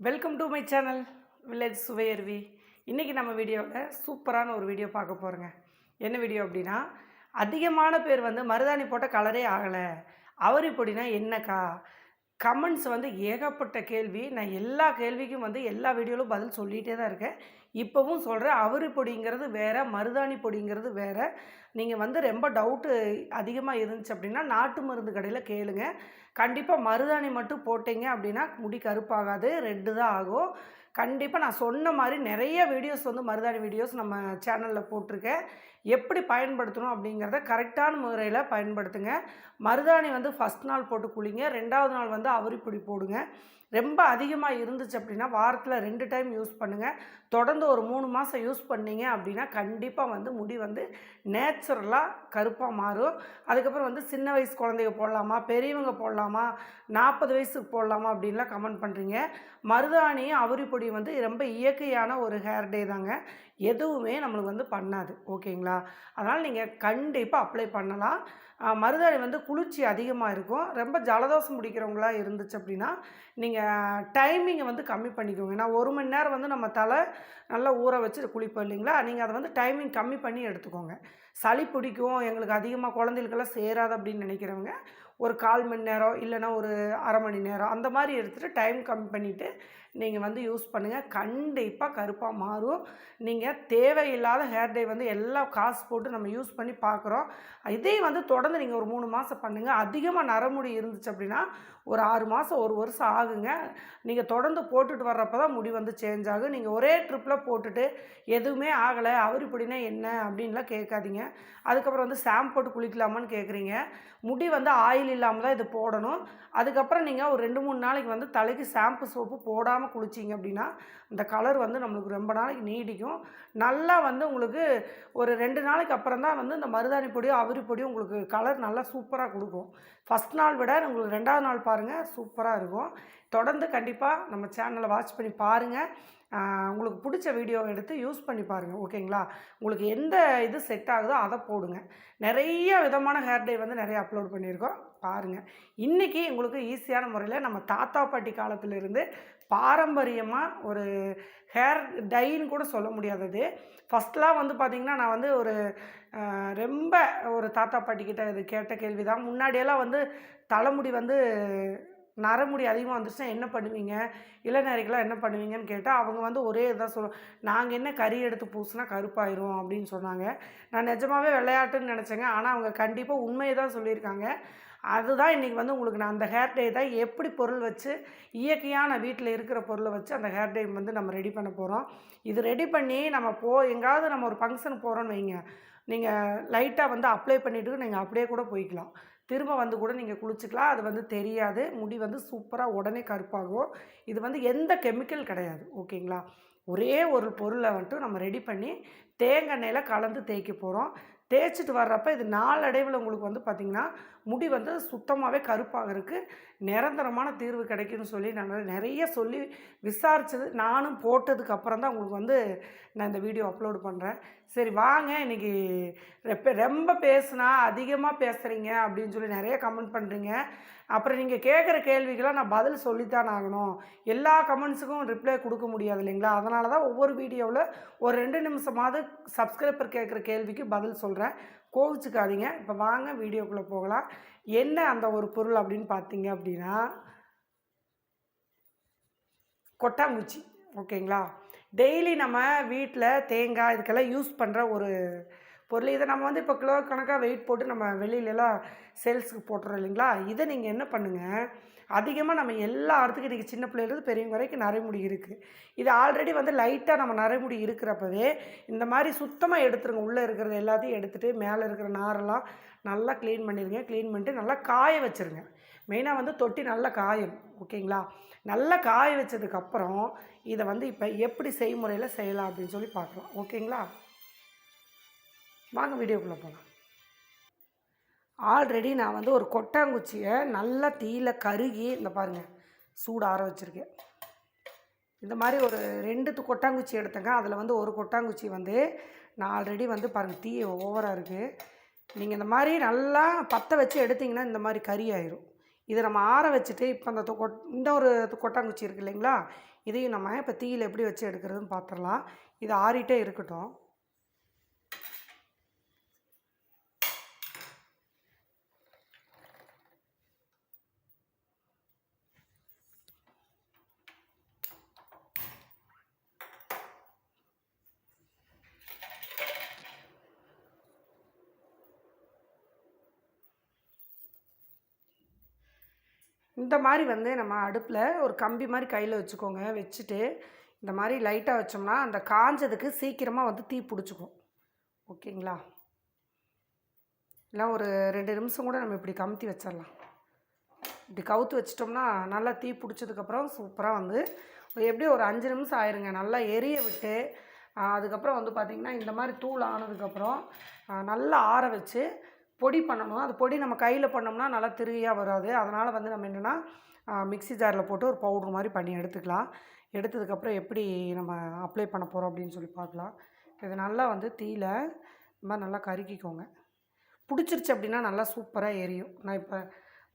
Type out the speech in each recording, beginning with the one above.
Welcome to my channel village Suvaiyaruvi இன்றைக்கி நம்ம வீடியோவில் சூப்பரான ஒரு வீடியோ பார்க்க போகிறோங்க என்ன வீடியோ அப்படின்னா அதிகமான பேர் வந்து மருதாணி போட்ட கலரே ஆகலை. அவரி பொடினா என்னக்கா? கமெண்ட்ஸ் வந்து ஏகப்பட்ட கேள்வி. நான் எல்லா கேள்விக்கும் வந்து எல்லா வீடியோவிலும் பதில் சொல்லிகிட்டே தான் இருக்கேன். இப்போவும் சொல்கிறேன் அவரி பொடிங்கிறது வேறு மருதாணி பொடிங்கிறது வேறு. நீங்கள் வந்து ரொம்ப டவுட்டு அதிகமாக இருந்துச்சு அப்படின்னா நாட்டு மருந்து கடையில் கேளுங்க. கண்டிப்பாக மருதாணி மட்டும் போட்டிங்க அப்படின்னா முடி கருப்பாகாது ரெட்டு தான் ஆகும். கண்டிப்பாக நான் சொன்ன மாதிரி நிறைய வீடியோஸ் வந்து மருதாணி வீடியோஸ் நம்ம சேனலில் போட்டிருக்கேன். எப்படி பயன்படுத்தணும் அப்படிங்கிறத கரெக்டான முறையில் பயன்படுத்துங்க. மருதாணி வந்து ஃபஸ்ட் நாள் போட்டு குளிங்க. ரெண்டாவது நாள் வந்து அவரிப்பொடி போடுங்க. ரொம்ப அதிகமாக இருந்துச்சு அப்படின்னா வாரத்தில் ரெண்டு டைம் யூஸ் பண்ணுங்கள் தொடர்ந்து ஒரு மூணு மாதம் யூஸ் பண்ணீங்க அப்படின்னா கண்டிப்பாக வந்து முடி வந்து நேச்சுரலாக கருப்பாக மாறும். அதுக்கப்புறம் வந்து சின்ன வயசு குழந்தைங்க போடலாமா? பெரியவங்க போடலாமா? நாற்பது வயசுக்கு போடலாமா அப்படின்லாம் கமெண்ட் பண்ணுறீங்க மருதாணி பொடி வந்து ரொம்ப இயற்கையான ஒரு ஹேர் டே தாங்க. எதுவுமே நம்மளுக்கு வந்து பண்ணாது. ஓகேங்களா? அதனால் நீங்கள் கண்டிப்பாக அப்ளை பண்ணலாம். மருதாணி வந்து குளிர்ச்சி அதிகமாக இருக்கும். ரொம்ப ஜலதோஷம் பிடிக்கிறவங்களா இருந்துச்சு அப்படின்னா நீங்கள் டைமிங்கை வந்து கம்மி பண்ணிக்கோங்க. நான் ஒரு மணி நேரம் வந்து நம்ம தலை நல்லா ஊற வச்சு குளிப்போம் இல்லைங்களா? நீங்கள் அதை வந்து டைமிங் கம்மி பண்ணி எடுத்துக்கோங்க. சளி பிடிக்கும். எங்களுக்கு அதிகமாக குழந்தைகளுக்கெல்லாம் சேராது அப்படின்னு நினைக்கிறவங்க ஒரு கால் மணி நேரம் இல்லைன்னா ஒரு அரை மணி நேரம் அந்த மாதிரி எடுத்துகிட்டு டைம் கம்மி பண்ணிவிட்டு நீங்கள் வந்து யூஸ் பண்ணுங்கள் கண்டிப்பாக கருப்பாக மாறும். நீங்கள் தேவையில்லாத ஹேர் டே வந்து எல்லாம் காசு போட்டு நம்ம யூஸ் பண்ணி பார்க்குறோம் இதே வந்து தொடர்ந்து நீங்கள் ஒரு மூணு மாதம் பண்ணுங்கள் அதிகமாக நரமுடி இருந்துச்சு அப்படின்னா ஒரு ஆறு மாதம் ஒரு வருஷம் ஆகுங்க. நீங்கள் தொடர்ந்து போட்டுட்டு வர்றப்ப தான் முடி வந்து சேஞ்ச் ஆகும். நீங்கள் ஒரே ட்ரிப்பில் போட்டுட்டு எதுவுமே ஆகலை. அவர் இப்படின்னா என்ன அப்படின்லாம் கேட்காதீங்க. அதுக்கப்புறம் வந்து ஷாம்பு போட்டு குளிக்கலாமான்னு கேட்குறீங்க. முடி வந்து ஆயில் இல்லாமல் தான் இது போடணும். அதுக்கப்புறம் நீங்கள் ஒரு ரெண்டு மூணு நாளைக்கு வந்து தலைக்கு ஷாம்பு சோப்பு போடாமல் குளிச்சிங்க அப்படின்னா அந்த கலர் வந்து நம்மளுக்கு ரொம்ப நாளைக்கு நீடிக்கும். நல்லா வந்து உங்களுக்கு ஒரு ரெண்டு நாளைக்கு அப்புறம் தான் வந்து இந்த மருதாணி பொடியும் அவரி பொடியும் உங்களுக்கு கலர் நல்லா சூப்பராக கொடுக்கும். ஃபஸ்ட் நாள் விட உங்களுக்கு ரெண்டாவது நாள் பாருங்கள் சூப்பராக இருக்கும். தொடர்ந்து கண்டிப்பாக நம்ம சேனலை வாட்ச் பண்ணி பாருங்கள் உங்களுக்கு பிடிச்ச வீடியோ எடுத்து யூஸ் பண்ணி பாருங்கள் ஓகேங்களா உங்களுக்கு எந்த இது செட் ஆகுதோ அதை போடுங்க. நிறைய விதமான ஹேர் டே வந்து நிறைய அப்லோட் பண்ணியிருக்கோம். பாருங்கள் இன்றைக்கி உங்களுக்கு ஈஸியான முறையில் நம்ம தாத்தா பாட்டி காலத்திலிருந்து பாரம்பரியமாக ஒரு ஹேர் டைன்னு கூட சொல்ல முடியாதது ஃபஸ்ட்லாம் வந்து பார்த்திங்கன்னா நான் வந்து ஒரு ரொம்ப ஒரு தாத்தா பாட்டிக்கிட்ட இது கேட்ட கேள்வி தான் முன்னாடியெல்லாம் வந்து தலைமுடி வந்து நரமுடி அதிகமாக வந்துச்சுன்னா என்ன பண்ணுவீங்க? இளநரைக்கெல்லாம் என்ன பண்ணுவீங்கன்னு கேட்டால் அவங்க வந்து ஒரே இதாக சொல்லுவோம் நாங்கள் என்ன கறி எடுத்து பூசினா கருப்பாயிரும் அப்படின்னு சொன்னாங்க. நான் நிஜமாகவே விளையாட்டுன்னு நினச்சேங்க. ஆனால் அவங்க கண்டிப்பாக உண்மையை தான் சொல்லியிருக்காங்க. அதுதான் இன்றைக்கி வந்து உங்களுக்கு நான் அந்த ஹேர் டே தான் எப்படி பொருள் வச்சு இயற்கையான வீட்டில் இருக்கிற பொருளை வச்சு அந்த ஹேர் டே வந்து நம்ம ரெடி பண்ண போகிறோம் இது ரெடி பண்ணி நம்ம போ எங்காவது நம்ம ஒரு ஃபங்க்ஷன் போகிறோன்னு வைங்க. நீங்கள் லைட்டாக வந்து அப்ளை பண்ணிவிட்டு நீங்கள் அப்படியே கூட போய்க்கலாம். திரும்ப வந்து கூட நீங்கள் குளிச்சுக்கலாம். அது வந்து தெரியாது. முடி வந்து சூப்பராக உடனே கருப்பாகும். இது வந்து எந்த கெமிக்கல் கிடையாது. ஓகேங்களா? ஒரே ஒரு பொருளை வந்துட்டு நம்ம ரெடி பண்ணி தேங்காய் எண்ணெயில் கலந்து தேய்க்க போகிறோம் தேய்ச்சிட்டு வர்றப்ப இது நாளடைவில் உங்களுக்கு வந்து பார்த்திங்கன்னா முடி வந்து சுத்தமாகவே கருப்பாகிறதுக்கு நிரந்தரமான தீர்வு கிடைக்கும்னு சொல்லி நான் நிறைய சொல்லி விசாரித்தது நானும் போட்டதுக்கு அப்புறம் தான் உங்களுக்கு வந்து நான் இந்த வீடியோ அப்லோட் பண்ணுறேன் சரி வாங்க. இன்றைக்கி ரெப்ப ரொம்ப பேசுனா அதிகமாக பேசுகிறீங்க அப்படின்னு சொல்லி நிறைய கமெண்ட் பண்ணுறீங்க அப்புறம் நீங்கள் கேட்குற கேள்விக்கெல்லாம் நான் பதில் சொல்லித்தான் ஆகணும். எல்லா கமெண்ட்ஸுக்கும் ரிப்ளை கொடுக்க முடியாது இல்லைங்களா? அதனால தான் ஒவ்வொரு வீடியோவில் ஒரு ரெண்டு நிமிஷமாவது சப்ஸ்கிரைபர் கேட்குற கேள்விக்கு பதில் சொல்கிறேன் கோவிச்சுக்காதீங்க. இப்போ வாங்க வீடியோக்குள்ளே போகலாம். என்ன அந்த ஒரு பொருள் அப்படின்னு பார்த்தீங்க அப்படின்னா கொட்டாங்குச்சி ஓகேங்களா? டெய்லி நம்ம வீட்டில் தேங்காய் இதுக்கெல்லாம் யூஸ் பண்ணுற ஒரு பொருள். இதை நம்ம வந்து இப்போ கிலோ கணக்காக வெயிட் போட்டு நம்ம வெளியிலலாம் சேல்ஸுக்கு போட்டுறோம் இல்லைங்களா? இதை நீங்கள் என்ன பண்ணுங்கள் அதிகமாக நம்ம எல்லா இடத்துக்கும் இன்றைக்கி சின்ன பிள்ளையிலேருந்து பெரியவங்க வரைக்கும் நரைமுடி இருக்குது இது ஆல்ரெடி வந்து லைட்டாக நம்ம நரைமுடி இருக்கிறப்பவே இந்த மாதிரி சுத்தமாக எடுத்துருங்க. உள்ளே இருக்கிறது எல்லாத்தையும் எடுத்துகிட்டு மேலே இருக்கிற நாரெல்லாம் நல்லா க்ளீன் பண்ணிடுங்க க்ளீன் பண்ணிட்டு நல்லா காய வச்சுருங்க. மெயினாக வந்து தொட்டி நல்லா காயும் ஓகேங்களா நல்லா காய வச்சதுக்கப்புறம் இதை வந்து இப்போ எப்படி செய்முறையில் செய்யலாம் அப்படின்னு சொல்லி பார்க்கலாம். ஓகேங்களா வாங்க வீடியோக்குள்ளே போகலாம் ஆல்ரெடி நான் வந்து ஒரு கொட்டாங்குச்சியை நல்லா தீயில கருகி இந்த பாருங்கள் சூடு ஆற வச்சுருக்கேன். இந்த மாதிரி ஒரு ரெண்டு கொட்டாங்குச்சி எடுத்தேங்க. அதில் வந்து ஒரு கொட்டாங்குச்சி வந்து நான் ஆல்ரெடி வந்து பாருங்கள் தீ ஓவராக இருக்குது நீங்கள் இந்த மாதிரி நல்லா பற்ற வச்சு எடுத்தீங்கன்னா இந்த மாதிரி கறி ஆயிரும். இதை நம்ம ஆற வச்சுட்டு இப்போ அந்த கொட் இந்த ஒரு கொட்டாங்குச்சி இருக்குது இல்லைங்களா? இதையும் நம்ம இப்போ தீயில் எப்படி வச்சு எடுக்கிறதுன்னு பார்த்துடலாம் இது ஆறிட்டே இருக்கட்டும். இந்த மாதிரி வந்து நம்ம அடுப்பில் ஒரு கம்பி மாதிரி கையில் வச்சுக்கோங்க. வச்சுட்டு இந்த மாதிரி லைட்டாக வச்சோம்னா அந்த காஞ்சதுக்கு சீக்கிரமாக வந்து தீ பிடிச்சிக்கும். ஓகேங்களா? இல்லை ஒரு ரெண்டு நிமிஷம் கூட நம்ம இப்படி கமுத்தி வச்சிடலாம் இப்படி கவுத்து வச்சிட்டோம்னா நல்லா தீ பிடிச்சதுக்கப்புறம் சூப்பராக வந்து ஒரு எப்படியும் ஒரு அஞ்சு நிமிஷம் ஆயிருங்க. நல்லா எரிய விட்டு அதுக்கப்புறம் வந்து பார்த்திங்கன்னா இந்த மாதிரி தூள் ஆனதுக்கப்புறம் நல்லா ஆற வச்சு பொடி பண்ணணும். அது பொடி நம்ம கையில் பண்ணோம்னா நல்லா திருகியாக வராது. அதனால் வந்து நம்ம என்னென்னா மிக்ஸி ஜாரில் போட்டு ஒரு பவுட்ரு மாதிரி பண்ணி எடுத்துக்கலாம். எடுத்ததுக்கப்புறம் எப்படி நம்ம அப்ளை பண்ண போகிறோம் அப்படின்னு சொல்லி பார்க்கலாம். இது நல்லா வந்து தீயில இந்த மாதிரி நல்லா கருக்கிக்கோங்க பிடிச்சிருச்சு அப்படின்னா நல்லா சூப்பராக எரியும். நான் இப்போ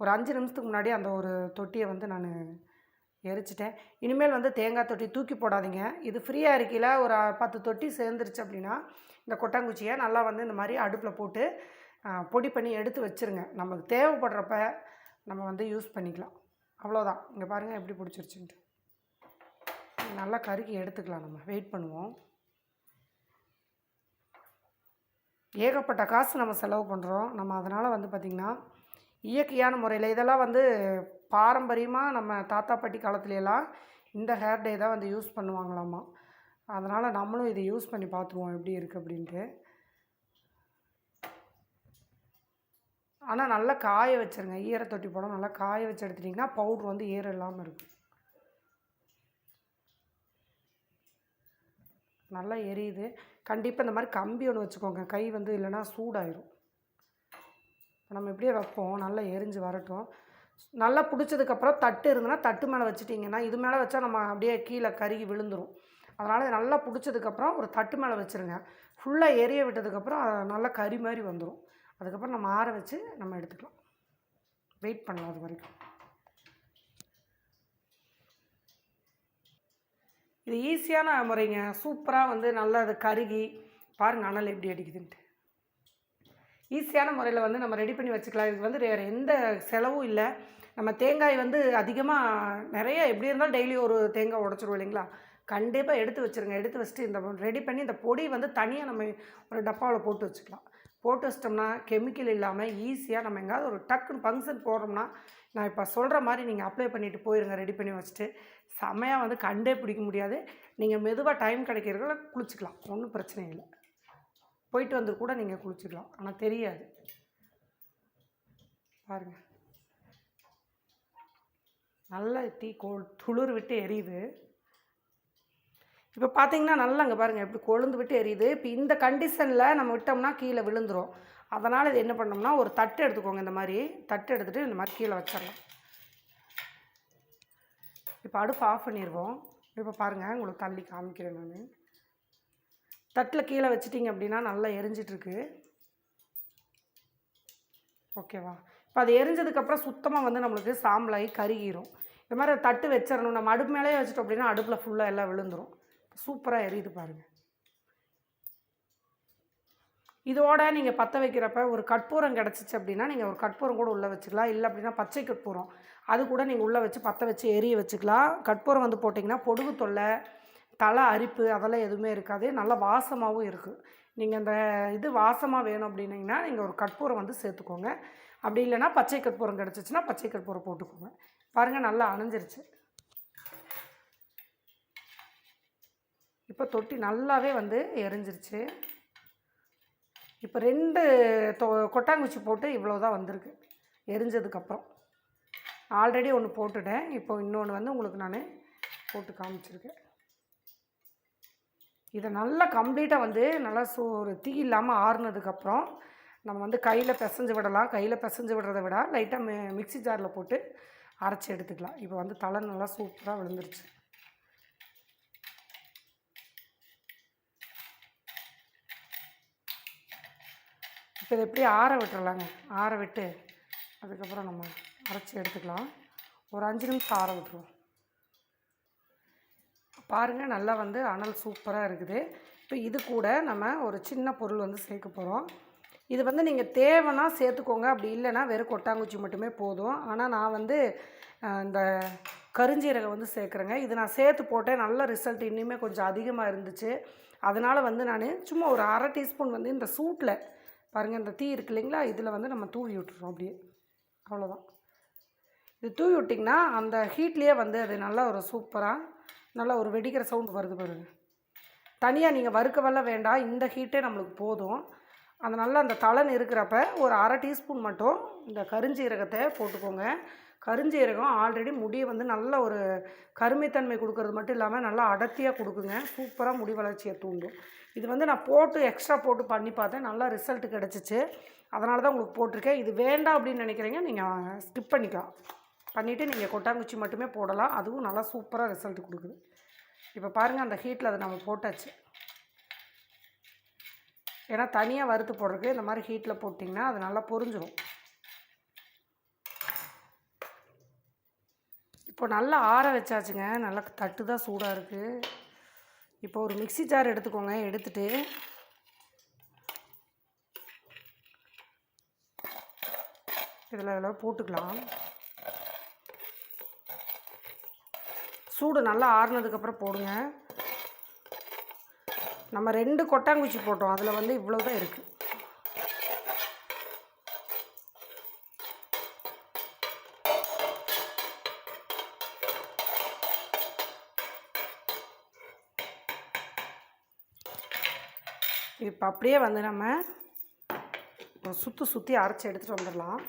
ஒரு அஞ்சு நிமிஷத்துக்கு முன்னாடி அந்த ஒரு தொட்டியை வந்து நான் எரிச்சிட்டேன். இனிமேல் வந்து தேங்காய் தொட்டி தூக்கி போடாதீங்க. இது ஃப்ரீயாக இருக்கையில் ஒரு பத்து தொட்டி சேர்ந்துருச்சு அப்படின்னா இந்த கொட்டாங்குச்சியை நல்லா வந்து இந்த மாதிரி அடுப்பில் போட்டு பொடி பண்ணி எடுத்து வச்சுருங்க. நமக்கு தேவைப்படுறப்ப நம்ம வந்து யூஸ் பண்ணிக்கலாம். அவ்வளோதான். இங்கே பாருங்கள் எப்படி பிடிச்சிருச்சுன்ட்டு. நல்லா கருக்கி எடுத்துக்கலாம் நம்ம. வெயிட் பண்ணுவோம். ஏகப்பட்ட காசு நம்ம செலவு பண்ணுறோம் நம்ம அதனால் வந்து பார்த்திங்கன்னா இயற்கையான முறையில் இதெல்லாம் வந்து பாரம்பரியமாக நம்ம தாத்தா பாட்டி காலத்துலையெல்லாம் இந்த ஹேர் டே தான் வந்து யூஸ் பண்ணுவாங்களாமா. அதனால் நம்மளும் இதை யூஸ் பண்ணி பார்த்துருவோம் எப்படி இருக்குது அப்படின்ட்டு. ஆனால் நல்லா காய வச்சிருங்க. ஈர தொட்டி போட நல்லா காய வச்சு எடுத்துட்டிங்கன்னா பவுட்ரு வந்து ஈரம் இல்லாமல் இருக்கும். நல்லா எரியுது. கண்டிப்பாக இந்த மாதிரி கம்பி ஒன்று வச்சுக்கோங்க. கை வந்து இல்லைன்னா சூடாயிரும். நம்ம இப்படியே வைப்போம். நல்லா எரிஞ்சு வரட்டும். நல்லா பிடிச்சதுக்கப்புறம் தட்டு இருந்ததுன்னா தட்டு மேலே வச்சுட்டிங்கன்னா இது மேலே வச்சா நம்ம அப்படியே கீழே கருகி விழுந்துடும் அதனால் நல்லா பிடிச்சதுக்கப்புறம் ஒரு தட்டு மேலே வச்சுருங்க. ஃபுல்லாக எரிய விட்டதுக்கப்புறம் அதை நல்லா கறி மாதிரி வந்துடும் அதுக்கப்புறம் நம்ம ஆற வச்சு நம்ம எடுத்துக்கலாம். வெயிட் பண்ணலாம் அது வரைக்கும். இது ஈஸியான முறைங்க. சூப்பராக வந்து நல்லா அது கருகி பாருங்கள் அனல் எப்படி அடிக்குதுன்ட்டு. ஈஸியான முறையில் வந்து நம்ம ரெடி பண்ணி வச்சுக்கலாம். இது வந்து வேறு எந்த செலவும் இல்லை. நம்ம தேங்காய் வந்து அதிகமாக நிறைய எப்படி இருந்தாலும் டெய்லி ஒரு தேங்காய் உடச்சிருவோம் இல்லைங்களா? கண்டிப்பாக எடுத்து வச்சுருங்க. எடுத்து வச்சுட்டு இந்த ரெடி பண்ணி இந்த பொடி வந்து தனியாக நம்ம ஒரு டப்பாவில் போட்டு வச்சுக்கலாம். போட்டு வச்சிட்டோம்னா கெமிக்கல் இல்லாமல் ஈஸியாக நம்ம எங்கேயாவது ஒரு டக்குன்னு ஃபங்க்ஷன் போடுறோம்னா நான் இப்போ சொல்கிற மாதிரி நீங்கள் அப்ளை பண்ணிவிட்டு போயிருங்க ரெடி பண்ணி வச்சுட்டு. செமையாக வந்து கண்டே பிடிக்க முடியாது. நீங்கள் மெதுவாக டைம் கிடைக்கிறதுல குளிச்சுக்கலாம். ஒன்றும் பிரச்சனை இல்லை. போயிட்டு வந்து கூட நீங்கள் குளிச்சுக்கலாம். ஆனால் தெரியாது. பாருங்கள் நல்லா தீ கோல் துளிர் விட்டு எரியுது. இப்போ பார்த்தீங்கன்னா நல்லா அங்கே பாருங்கள் எப்படி கொழுந்து விட்டு எரியுது. இப்போ இந்த கண்டிஷனில் நம்ம விட்டோம்னா கீழே விழுந்துரும். அதனால் இது என்ன பண்ணோம்னா ஒரு தட்டு எடுத்துக்கோங்க இந்த மாதிரி. தட்டு எடுத்துகிட்டு இந்த மாதிரி கீழே வச்சிடலாம். இப்போ அடுப்பு ஆஃப் பண்ணிடுவோம் இப்போ பாருங்கள் உங்களுக்கு தள்ளி காமிக்கிறேன் நான். தட்டில் கீழே வச்சிட்டிங்க அப்படின்னா நல்லா எரிஞ்சிட்ருக்கு. ஓகேவா இப்போ அது எரிஞ்சதுக்கப்புறம் சுத்தமாக வந்து நம்மளுக்கு சாம்பலாகி கருகிரும். இந்த மாதிரி தட்டு வச்சிடணும். நம்ம அடுப்பு மேலேயே வச்சிட்டோம் அப்படின்னா அடுப்பில் ஃபுல்லாக எல்லாம் விழுந்துரும். சூப்பராக எரியுது பாருங்கள் இதோட நீங்கள் பற்ற வைக்கிறப்ப ஒரு கற்பூரம் கிடச்சிச்சு அப்படின்னா நீங்கள் ஒரு கற்பூரம் கூட உள்ளே வச்சுக்கலாம். இல்லை அப்படின்னா பச்சை கற்பூரம். அது கூட நீங்கள் உள்ளே வச்சு பற்ற வச்சு எரிய வச்சுக்கலாம். கற்பூரம் வந்து போட்டிங்கன்னா பொடுகு தொல்லை தலை அரிப்பு அதெல்லாம் எதுவுமே இருக்காது. நல்லா வாசமாகவும் இருக்குது நீங்கள் அந்த இது வாசமாக வேணும் அப்படின்னீங்கன்னா நீங்கள் ஒரு கற்பூரம் வந்து சேர்த்துக்கோங்க. அப்படி இல்லைன்னா பச்சை கற்பூரம் கிடச்சிச்சின்னா பச்சை கற்பூரம் போட்டுக்கோங்க. பாருங்கள் நல்லா அணைஞ்சிருச்சு. இப்போ தொட்டி நல்லாவே வந்து எரிஞ்சிருச்சு. இப்போ ரெண்டு தொ கொட்டாங்குச்சி போட்டு இவ்வளோ தான் வந்திருக்கு. எரிஞ்சதுக்கப்புறம். ஆல்ரெடி ஒன்று போட்டுட்டேன். இப்போ இன்னொன்று வந்து உங்களுக்கு நான் போட்டு காமிச்சிருக்கேன். இதை நல்லா கம்ப்ளீட்டாக வந்து நல்லா சூ ஒரு தீ இல்லாமல் ஆறுனதுக்கப்புறம் நம்ம வந்து கையில் பிசைஞ்சு விடலாம். கையில் பிசைஞ்சு விடுறத விட லைட்டாக மி மிக்ஸி ஜாரில் போட்டு அரைச்சி எடுத்துக்கலாம். இப்போ வந்து தலை நல்லா சூப்பராக விழுந்துருச்சு. இப்போ இதை எப்படி ஆற விட்டுறலாங்க. ஆற விட்டு அதுக்கப்புறம் நம்ம அரைச்சி எடுத்துக்கலாம். ஒரு அஞ்சு நிமிஷம் ஆற விட்டுருவோம். பாருங்கள் நல்லா வந்து அனல் சூப்பராக இருக்குது. இப்போ இது கூட நம்ம ஒரு சின்ன பொருள் வந்து சேர்க்க போகிறோம் இது வந்து நீங்கள் தேவைன்னா சேர்த்துக்கோங்க. அப்படி இல்லைன்னா வெறும் கொட்டாங்குச்சி மட்டுமே போதும். ஆனால் நான் வந்து இந்த கருஞ்சீரகம் வந்து சேர்க்குறேங்க. இது நான் சேர்த்து போட்டேன். நல்ல ரிசல்ட் இன்னுமே கொஞ்சம் அதிகமாக இருந்துச்சு. அதனால் வந்து நான் சும்மா ஒரு அரை டீஸ்பூன் வந்து இந்த சூட்டில் பாருங்கள் இந்த தீ இருக்கு இல்லைங்களா? இதில் வந்து நம்ம தூவி விட்டுறோம் அப்படியே. அவ்வளோதான் இது தூவி விட்டிங்கன்னா அந்த ஹீட்லேயே வந்து அது நல்லா ஒரு சூப்பராக நல்லா ஒரு வெடிக்கிற சவுண்டு வருது பாருங்க. தனியாக நீங்கள் வறுக்கவெல்லாம் வேண்டாம். இந்த ஹீட்டே நம்மளுக்கு போதும். அந்த நல்லா அந்த தலன் இருக்கிறப்ப ஒரு அரை டீஸ்பூன் மட்டும் இந்த கருஞ்சீரகத்தை போட்டுக்கோங்க. கருஞ்சீரகம் ஆல்ரெடி முடியை வந்து நல்ல ஒரு கருமைத்தன்மை கொடுக்கறது மட்டும் இல்லாமல் நல்லா அடர்த்தியாக கொடுக்குங்க. சூப்பராக முடி வளர்ச்சியை தூண்டும். இது வந்து நான் போட்டு எக்ஸ்ட்ரா போட்டு பண்ணி பார்த்தேன். நல்லா ரிசல்ட் கிடச்சிச்சு. அதனால தான் உங்களுக்கு போட்டிருக்கேன். இது வேண்டாம் அப்படின்னு நினைக்கிறீங்க நீங்கள் ஸ்கிப் பண்ணிக்கலாம். பண்ணிவிட்டு நீங்கள் கொட்டாங்குச்சி மட்டுமே போடலாம். அதுவும் நல்லா சூப்பராக ரிசல்ட் கொடுக்குது. இப்போ பாருங்கள் அந்த ஹீட்டில் அதை நம்ம போட்டாச்சு. ஏன்னா தனியாக வறுத்து போடுறதுக்கு இந்த மாதிரி ஹீட்டில் போட்டிங்கன்னா அது நல்லா பொரிஞ்சிடும் இப்போ நல்லா ஆற வச்சாச்சுங்க. நல்லா தட்டு தான் சூடாக இருக்குது இப்போ ஒரு மிக்ஸி ஜார் எடுத்துக்கோங்க எடுத்துட்டு. இதில் இதில் போட்டுக்கலாம். சூடு நல்லா ஆறுனதுக்கப்புறம் போடுங்க. நம்ம ரெண்டு கொட்டாங்குச்சி போட்டோம் அதில் வந்து இவ்வளோ தான் இருக்குது இப்போ அப்படியே வந்து நம்ம சுற்றி சுற்றி அரைச்சி எடுத்துகிட்டு வந்துடலாம்.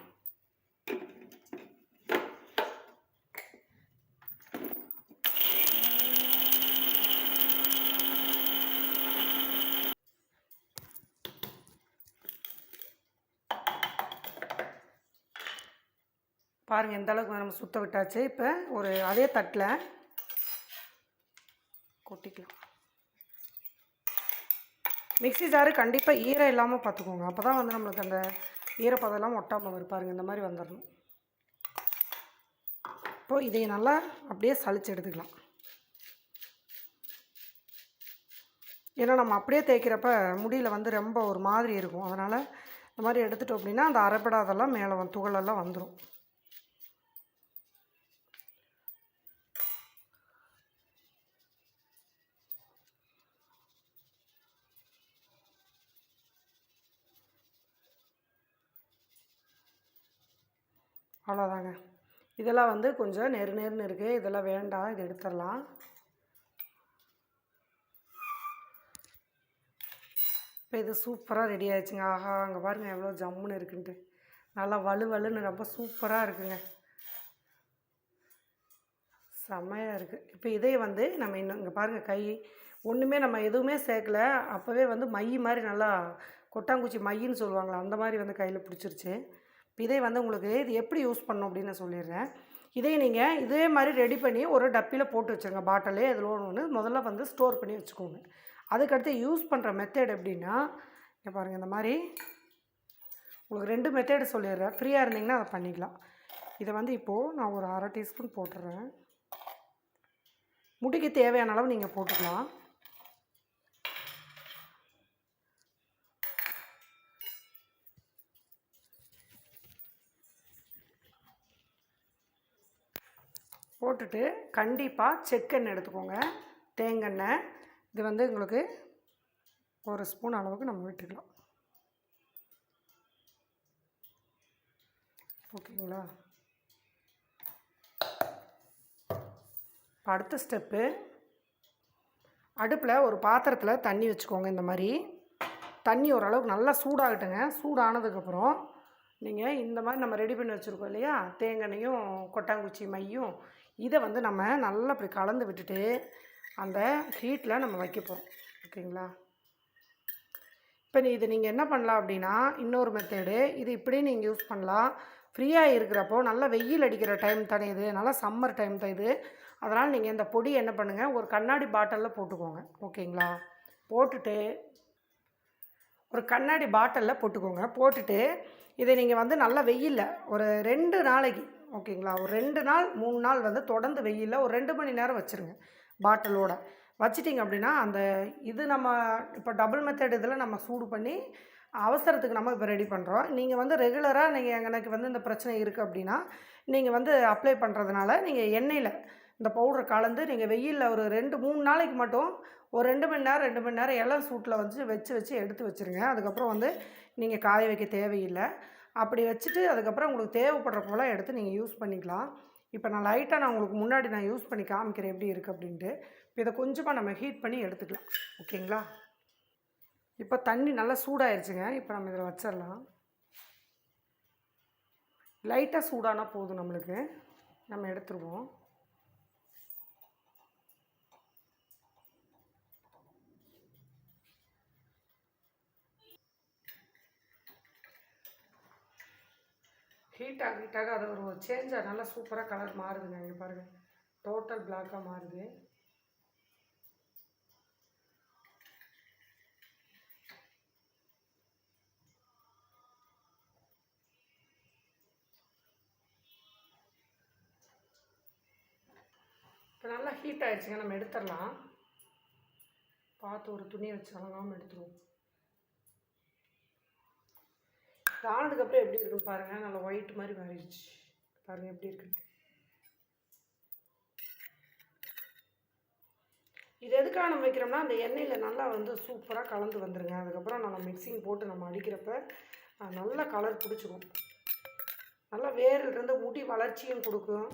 பாருங்கள் எந்த அளவுக்கு நம்ம சுத்த விட்டாச்சு. இப்போ ஒரு அதே தட்டில் கொட்டிக்கலாம். மிக்ஸி ஜாரு கண்டிப்பாக ஈரம் இல்லாமல் பார்த்துக்கோங்க அப்போ தான் வந்து நம்மளுக்கு அந்த ஈரப்பதம் எல்லாம் ஒட்டாமல் இருப்பாருங்க இந்த மாதிரி வந்துடணும் இப்போ இதை நல்லா அப்படியே சளிச்சு எடுத்துக்கலாம். ஏன்னா நம்ம அப்படியே தேய்க்கிறப்ப முடியில் வந்து ரொம்ப ஒரு மாதிரி இருக்கும். அதனால் இந்த மாதிரி எடுத்துட்டோம் அப்படின்னா அந்த அரைப்படாதெல்லாம் மேலே துகளெல்லாம் வந்துடும் அவ்வளோதாங்க. இதெல்லாம் வந்து கொஞ்சம் நெரு நெருன்னு இருக்குது இதெல்லாம் வேண்டாம். இது எடுத்துடலாம். இப்போ இது சூப்பராக ரெடி ஆயிடுச்சுங்க. ஆஹா அங்கே பாருங்கள் எவ்வளோ ஜம்முன்னு இருக்குன்ட்டு. நல்லா வலு வலுன்னு ரொம்ப சூப்பராக இருக்குங்க. செம்மையாக இருக்குது இப்போ இதே வந்து நம்ம இன்னும் இங்கே பாருங்கள் கை ஒன்றுமே நம்ம எதுவுமே சேர்க்கல. அப்போவே வந்து மை மாதிரி நல்லா கொட்டாங்குச்சி மையின்னு சொல்லுவாங்களே அந்த மாதிரி வந்து கையில் பிடிச்சிருச்சு. இதை வந்து உங்களுக்கு இது எப்படி யூஸ் பண்ணணும் அப்படின்னு நான் சொல்லிடுறேன். இதே நீங்கள் இதே மாதிரி ரெடி பண்ணி ஒரு டப்பியில் போட்டு வச்சுருங்க பாட்டிலே இதில் ஒன்று ஒன்று முதல்ல வந்து ஸ்டோர் பண்ணி வச்சுக்கோங்க. அதுக்கடுத்து யூஸ் பண்ணுற மெத்தட் எப்படின்னா இங்கே பாருங்கள் இந்த மாதிரி. உங்களுக்கு ரெண்டு மெத்தேடு சொல்லிடுறேன். ஃப்ரீயாக இருந்தீங்கன்னா அதை பண்ணிக்கலாம். இதை வந்து இப்போது நான் ஒரு அரை டீஸ்பூன் போட்டுடுறேன். முடிக்கு தேவையான அளவு நீங்கள் போட்டுக்கலாம். போட்டுட்டு கண்டிப்பாக செக்கெண்ணெய் எடுத்துக்கோங்க. தேங்காய் இது வந்து உங்களுக்கு ஒரு ஸ்பூன் அளவுக்கு நம்ம விட்டுக்கலாம். ஓகேங்களா? இப்போ அடுத்த ஸ்டெப்பு அடுப்பில் ஒரு பாத்திரத்தில் தண்ணி வச்சுக்கோங்க இந்த மாதிரி. தண்ணி ஓரளவுக்கு நல்லா சூடாகட்டுங்க. சூடானதுக்கப்புறம் நீங்கள் இந்த மாதிரி நம்ம ரெடி பண்ணி வச்சுருக்கோம் இல்லையா? தேங்காய்னையும் கொட்டாங்குச்சி மையும் இதை வந்து நம்ம நல்லா இப்படி கலந்து விட்டுட்டு அந்த ஹீட்டில் நம்ம வைக்க போகிறோம் ஓகேங்களா? இப்போ நீ இது நீங்கள் என்ன பண்ணலாம் அப்படின்னா இன்னொரு மெத்தேடு இது இப்படி நீங்கள் யூஸ் பண்ணலாம். ஃப்ரீயாக இருக்கிறப்போ நல்லா வெயில் அடிக்கிற டைம் தானே இது. நல்லா சம்மர் டைம் தான் இது. அதனால் நீங்கள் இந்த பொடி என்ன பண்ணுங்கள் ஒரு கண்ணாடி பாட்டிலில் போட்டுக்கோங்க. ஓகேங்களா? போட்டுட்டு ஒரு கண்ணாடி பாட்டிலில் போட்டுக்கோங்க. போட்டுட்டு இதை நீங்கள் வந்து நல்லா வெயிலில் ஒரு ரெண்டு நாளைக்கு ஓகேங்களா? ஒரு ரெண்டு நாள் மூணு நாள் வந்து தொடர்ந்து வெயிலில் ஒரு ரெண்டு மணி நேரம் வச்சுருங்க பாட்டிலோட. வச்சிட்டிங்க அப்படின்னா அந்த இது நம்ம இப்போ டபுள் மெத்தட் இதில் நம்ம சூடு பண்ணி அவசரத்துக்கு நம்ம இப்போ ரெடி பண்ணுறோம் நீங்கள் வந்து ரெகுலராக நீங்கள் எனக்கு வந்து இந்த பிரச்சனை இருக்குது அப்படின்னா நீங்கள் வந்து அப்ளை பண்ணுறதுனால நீங்கள் எண்ணெயில் இந்த பவுடர் கலந்து நீங்கள் வெயிலில் ஒரு ரெண்டு மூணு நாளைக்கு மட்டும் ஒரு ரெண்டு மணி நேரம் ரெண்டு மணி நேரம் இளம் சூட்டில் வச்சு வச்சு வச்சு எடுத்து வச்சுருங்க. அதுக்கப்புறம் வந்து நீங்கள் காய வைக்க தேவையில்லை. அப்படி வச்சுட்டு அதுக்கப்புறம் உங்களுக்கு தேவைப்படுற போல் எடுத்து நீங்கள் யூஸ் பண்ணிக்கலாம். இப்போ நான் லைட்டாக நான் உங்களுக்கு முன்னாடி நான் யூஸ் பண்ணி காமிக்கிறேன் எப்படி இருக்குது அப்படின்ட்டு. இப்போ இதை கொஞ்சமாக நம்ம ஹீட் பண்ணி எடுத்துக்கலாம். ஓகேங்களா? இப்போ தண்ணி நல்லா சூடாயிருச்சுங்க. இப்போ நம்ம இதில் வச்சிடலாம். லைட்டாக சூடானா போதும் நம்மளுக்கு. நம்ம எடுத்துருவோம். ஹீட்டாக ஹீட்டாக அது ஒரு சேஞ்சாக நல்லா சூப்பராக கலர் மாறுதுங்க இங்கே பாருங்கள் டோட்டல் பிளாக்காக மாறுது. இப்போ நல்லா ஹீட் ஆகிடுச்சிங்க நம்ம எடுத்துடலாம். பார்த்து ஒரு துணியை வச்சு அலங்காமல் எடுத்துருவோம். ஆனதுக்கப்புறம் எப்படி இருக்குன்னு பாருங்கள் நல்லா ஒயிட் மாதிரி மாறிடுச்சு. பாருங்கள் எப்படி இருக்கு. இது எதுக்காக நம்ம வைக்கிறோம்னா அந்த எண்ணெயில் நல்லா வந்து சூப்பராக கலந்து வந்துடுங்க அதுக்கப்புறம் நம்ம மிக்சிங் போட்டு நம்ம அடிக்கிறப்ப நல்ல கலர் பிடிச்சிக்கும் நல்லா வேரில் இருந்து முடி வளர்ச்சியும் கொடுக்கும்.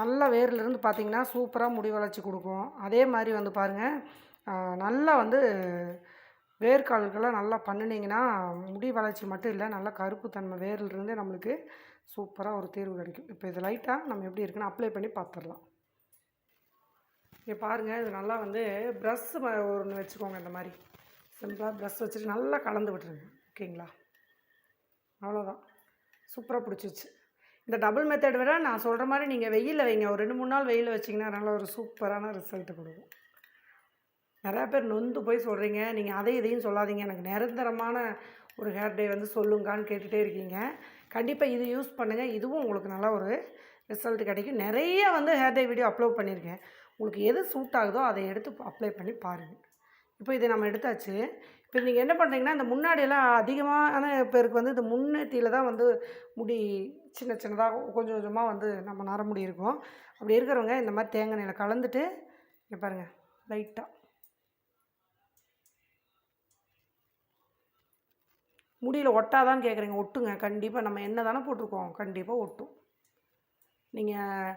நல்ல வேர்லேருந்து பார்த்தீங்கன்னா சூப்பராக முடி வளர்ச்சி கொடுக்கும். அதே மாதிரி வந்து பாருங்கள் நல்லா வந்து வேர்க்கால்கள்லாம் நல்லா பண்ணினீங்கன்னா முடி வளர்ச்சி மட்டும் இல்லை நல்லா கருப்பு தன்மை வேர்லிருந்தே நம்மளுக்கு சூப்பராக ஒரு தீர்வு கிடைக்கும். இப்போ இது லைட்டாக நம்ம எப்படி இருக்குன்னு அப்ளை பண்ணி பார்த்துடலாம் இங்கே பாருங்கள் இது நல்லா வந்து ப்ரஷ் ஒன்று வச்சுக்கோங்க இந்த மாதிரி. சிம்பிளாக ப்ரஷ் வச்சுட்டு நல்லா கலந்து விட்டுருங்க. ஓகேங்களா? அவ்வளோதான் சூப்பராக பிடிச்சிச்சு இந்த டபுள் மெத்தட் விட நான் சொல்கிற மாதிரி நீங்கள் வெயிலில் வைங்க. ஒரு ரெண்டு மூணு நாள் வெயிலில் வச்சிங்கன்னா நல்லா ஒரு சூப்பரான ரிசல்ட்டு கொடுக்கும். நிறையா பேர் நொந்து போய் சொல்கிறீங்க நீங்கள் அதை இதையும் சொல்லாதீங்க. எனக்கு நிரந்தரமான ஒரு ஹேர் டே வந்து சொல்லுங்கான்னு கேட்டுகிட்டே இருக்கீங்க. கண்டிப்பாக இது யூஸ் பண்ணுங்கள் இதுவும் உங்களுக்கு நல்ல ஒரு ரிசல்ட் கிடைக்கும். நிறைய வந்து ஹேர் டே வீடியோ அப்லோட் பண்ணியிருக்கேன். உங்களுக்கு எது சூட் ஆகுதோ அதை எடுத்து அப்ளை பண்ணி பாருங்கள் இப்போ இதை நம்ம எடுத்தாச்சு. இப்போ நீங்கள் என்ன பண்ணுறீங்கன்னா இந்த முன்னாடியெல்லாம் அதிகமான பேருக்கு வந்து இந்த முன்னேற்றியில் தான் வந்து முடி சின்ன சின்னதாக கொஞ்சம் கொஞ்சமாக வந்து நம்ம நரமுடி இருக்கும். அப்படி இருக்கிறவங்க இந்த மாதிரி தேங்காய் எண்ணெயில் கலந்துட்டு இங்கே பாருங்கள் லைட்டாக முடியில் ஒட்டாதான்னு கேட்குறீங்க ஒட்டுங்க. கண்டிப்பாக நம்ம என்ன தானே போட்டிருக்கோம். கண்டிப்பாக ஒட்டும். நீங்கள்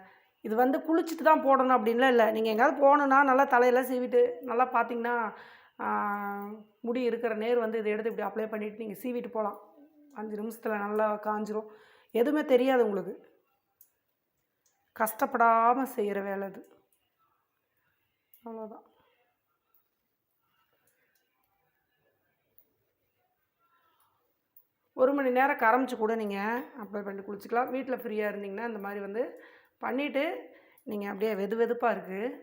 இது வந்து குளிச்சுட்டு தான் போடணும் அப்படின்லாம் இல்லை. நீங்கள் எங்கேயாவது போகணுன்னா நல்லா தலையெல்லாம் சீவிட்டு நல்லா பார்த்தீங்கன்னா முடி இருக்கிற நேர் வந்து இதை எடுத்து இப்படி அப்ளை பண்ணிவிட்டு நீங்கள் சீவிட்டு போகலாம். அஞ்சு நிமிஷத்தில் நல்லா காஞ்சிரும். எதுவுமே தெரியாது உங்களுக்கு. கஷ்டப்படாமல் செய்கிற வேலை இது அவ்வளோதான் ஒரு மணி நேரம் கரமிச்சு கூட நீங்கள் அப்ளை பண்ணி குளிச்சுக்கலாம். வீட்டில் ஃப்ரீயாக இருந்தீங்கன்னா இந்த மாதிரி வந்து பண்ணிவிட்டு நீங்கள் அப்படியே வெது வெதுப்பாக இருக்குது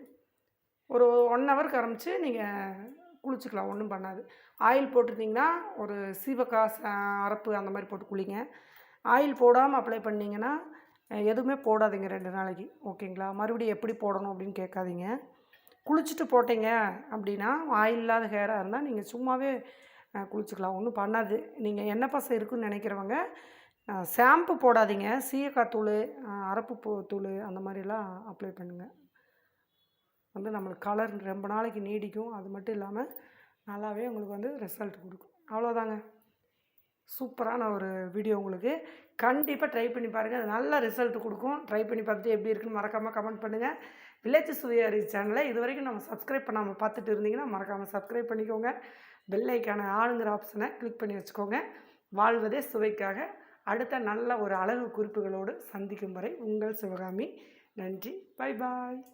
ஒரு ஒன் ஹவர் கரமிச்சு நீங்கள் குளிச்சுக்கலாம். ஒன்றும் பண்ணாது. ஆயில் போட்டிருந்தீங்கன்னா ஒரு சீவக்காய் ச- அரப்பு அந்த மாதிரி போட்டு குளிங்க. ஆயில் போடாமல் அப்ளை பண்ணிங்கன்னா எதுவுமே போடாதீங்க ரெண்டு நாளைக்கு. ஓகேங்களா? மறுபடியும் எப்படி போடணும் அப்படின்னு கேட்காதீங்க. குளிச்சுட்டு போட்டீங்க அப்படின்னா ஆயில் இல்லாத ஹேராக இருந்தால் நீங்கள் சும்மாவே குளிச்சுக்கலாம். ஒன்றும் பண்ணாது. நீங்கள் எண்ணெய் பசை இருக்குன்னு நினைக்கிறவங்க ஷாம்பு போடாதீங்க. சீயக்காய் தூள் அரப்பு தூள் அந்த மாதிரிலாம் அப்ளை பண்ணுங்கள் வந்து நம்மளுக்கு கலர் ரொம்ப நாளைக்கு நீடிக்கும். அது மட்டும் இல்லாமல் நல்லாவே உங்களுக்கு வந்து ரிசல்ட் கொடுக்கும். அவ்வளோதாங்க சூப்பரான ஒரு வீடியோ உங்களுக்கு. கண்டிப்பாக ட்ரை பண்ணி பாருங்கள் அது நல்ல ரிசல்ட் கொடுக்கும். ட்ரை பண்ணி பார்த்துட்டு எப்படி இருக்குன்னு மறக்காமல் கமெண்ட் பண்ணுங்கள் வில்லேஜ் சுவையாரி சேனலை இது வரைக்கும் நம்ம சப்ஸ்கிரைப் பண்ணாமல் பார்த்துட்டு இருந்தீங்கன்னா மறக்காமல் சப்ஸ்கிரைப் பண்ணிக்கோங்க. பெல்லைக்கான ஆளுங்கிற ஆப்ஷனை கிளிக் பண்ணி வச்சுக்கோங்க. வாழ்வதே சுவைக்காக. அடுத்த நல்ல ஒரு அழகு குறிப்புகளோடு சந்திக்கும் வரை உங்கள் சிவகாமி. நன்றி. Bye bye